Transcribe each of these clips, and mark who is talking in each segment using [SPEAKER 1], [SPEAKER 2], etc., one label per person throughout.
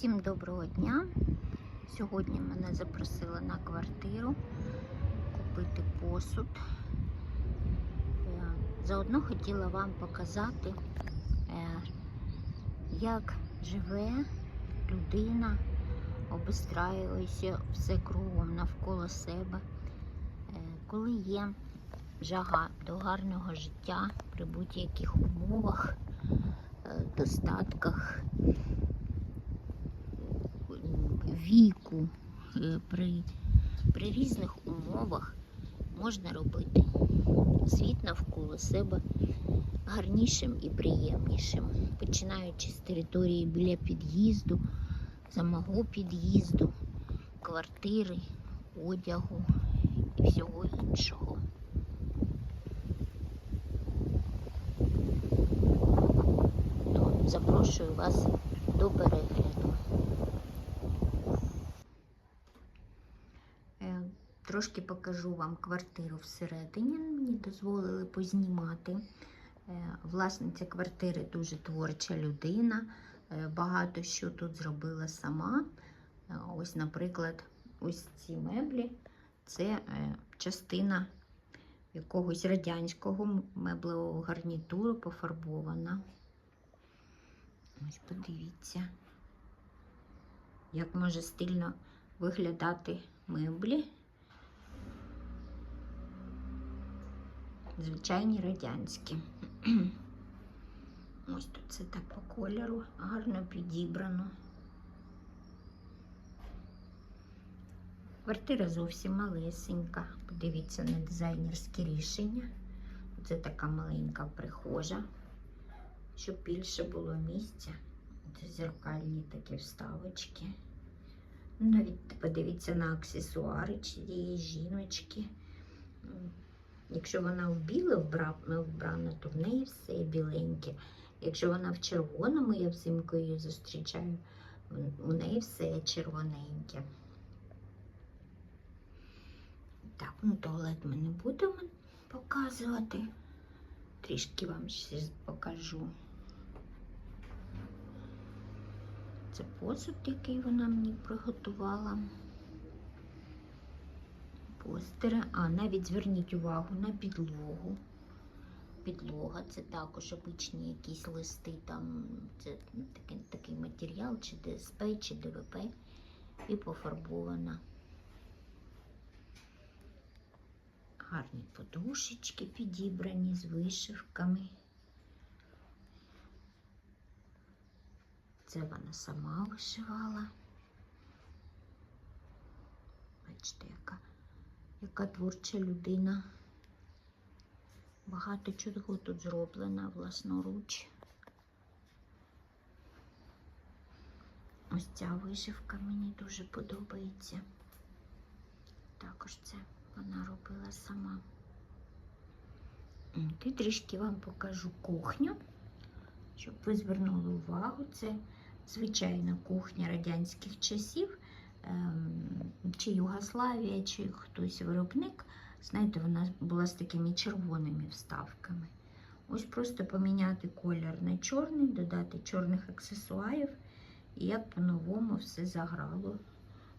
[SPEAKER 1] Всім доброго дня. Сьогодні мене запросили на квартиру купити посуд. Е, Заодно хотіла вам показати, е, як живе людина, обустраюється все кругом навколо себе. Е, Коли є жага до гарного життя при будь-яких умовах, достатках віку, е, при, при різних умовах можна робити світ навколо себе гарнішим і приємнішим, починаючи з території біля під'їзду, самого під'їзду, квартири, одягу і всього іншого. То запрошую вас до перегляду. Трошки покажу вам квартиру всередині. Мені дозволили познімати. Е, Власниця квартири дуже творча людина. Е, Багато що тут зробила сама. Е, Ось, наприклад, ось ці меблі це частина якогось радянського меблевого гарнітуру пофарбована. Ось подивіться, як може стильно виглядати меблі. Звичайні радянські. Ось тут це так по кольору, гарно підібрано. Квартира зовсім малесенька. Подивіться на дизайнерські рішення. Це така маленька прихожа, щоб більше було місця. Це зеркальні такі вставочки. Навіть подивіться на аксесуари цієї жіночки. Якщо вона в біле вбрана, то в неї все біленьке. Якщо вона в червоному, я взимку її зустрічаю, у неї все червоненьке. Так, ну туалет ми не будемо показувати. Трішки вам ще покажу. Це посуд, який вона мені приготувала. Постери. А, навіть зверніть увагу на підлогу. Підлога це також обичні якісь листи, там це такий, такий матеріал, чи ДСП, чи ДВП, і пофарбована. Гарні подушечки підібрані з вишивками. Це вона сама вишивала. Бачите, яка, яка творча людина. Багато чого тут зроблено власноруч. Ось ця вишивка мені дуже подобається. Також це вона робила сама. І трішки вам покажу кухню, щоб ви звернули увагу. Це звичайна кухня радянських часів, чи Югославія, чи хтось виробник. Знаєте, вона була з такими червоними вставками. Ось просто поміняти колір на чорний, додати чорних аксесуарів, і як по-новому все заграло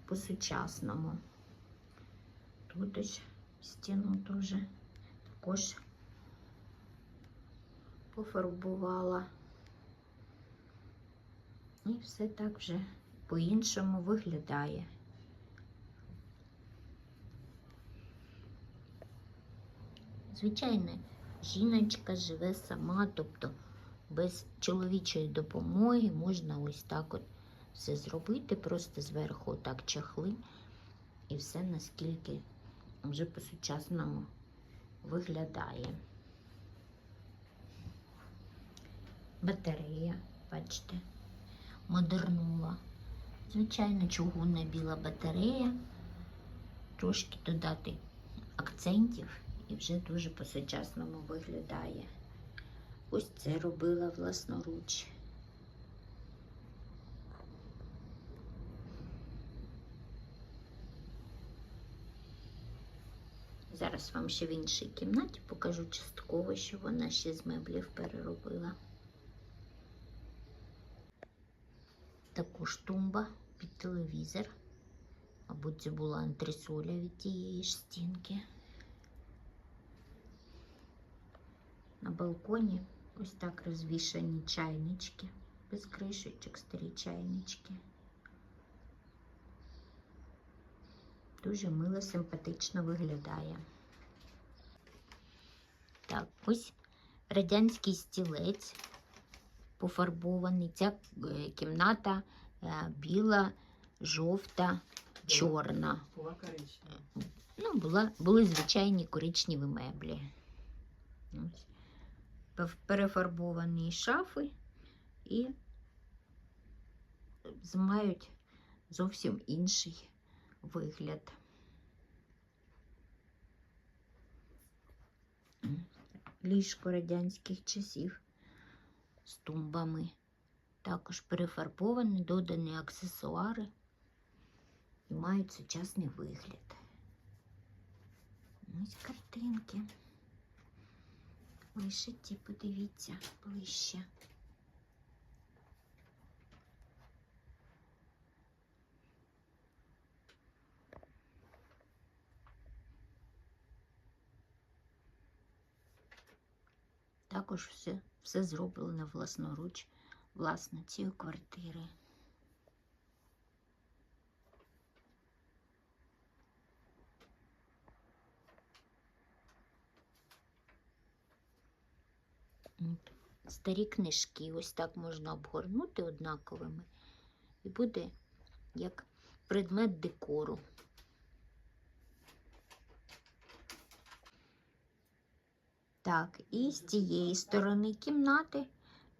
[SPEAKER 1] по-сучасному. Тут ось стіну теж також пофарбувала. І все так вже по-іншому виглядає. Звичайно, жіночка живе сама, тобто без чоловічої допомоги можна ось так от все зробити, просто зверху так чахли, і все наскільки вже по-сучасному виглядає. Батарея, бачите, модернула. Звичайно, чугунна біла батарея. Трошки додати акцентів і вже дуже по-сучасному виглядає. Ось це робила власноруч. Зараз вам ще в іншій кімнаті покажу частково, що вона ще з меблів переробила. Також тумба під телевізор. Мабуть, це була антресоля від тієї ж стінки. На балконі ось так розвішані чайнички, без кришечок, старі чайнички. Дуже мило, симпатично виглядає. Так, ось радянський стілець пофарбований. Ця е, кімната е, біла, жовта, чорна.
[SPEAKER 2] Була коричнева.
[SPEAKER 1] Ну, була, були звичайні коричневі меблі. Ось. Перефарбовані шафи і мають зовсім інший вигляд. Ліжко радянських часів з тумбами. Також перефарбовані, додані аксесуари і мають сучасний вигляд. Ось картинки. Вишиті, подивіться ближче. Також все, все зроблено власноруч власницею квартири. Старі книжки ось так можна обгорнути однаковими, і буде як предмет декору. Так, і з цієї сторони кімнати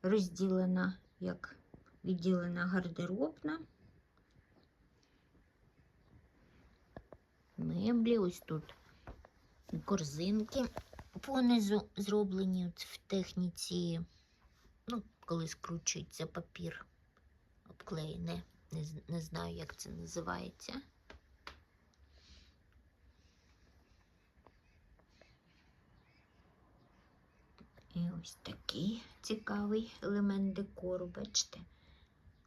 [SPEAKER 1] розділена як відділена гардеробна. Меблі, ось тут корзинки понизу зроблені в техніці, ну, коли скручується папір обклеєне. Не, не знаю, як це називається. І ось такий цікавий елемент декору, бачите,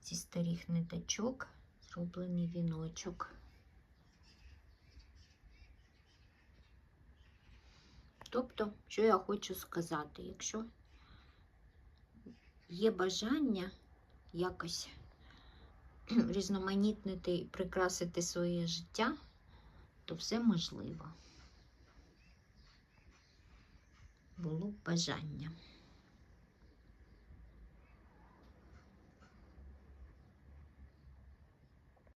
[SPEAKER 1] зі старих ниточок зроблений віночок. Тобто, що я хочу сказати, якщо є бажання якось різноманітнити і прикрасити своє життя, то все можливо. Було бажання.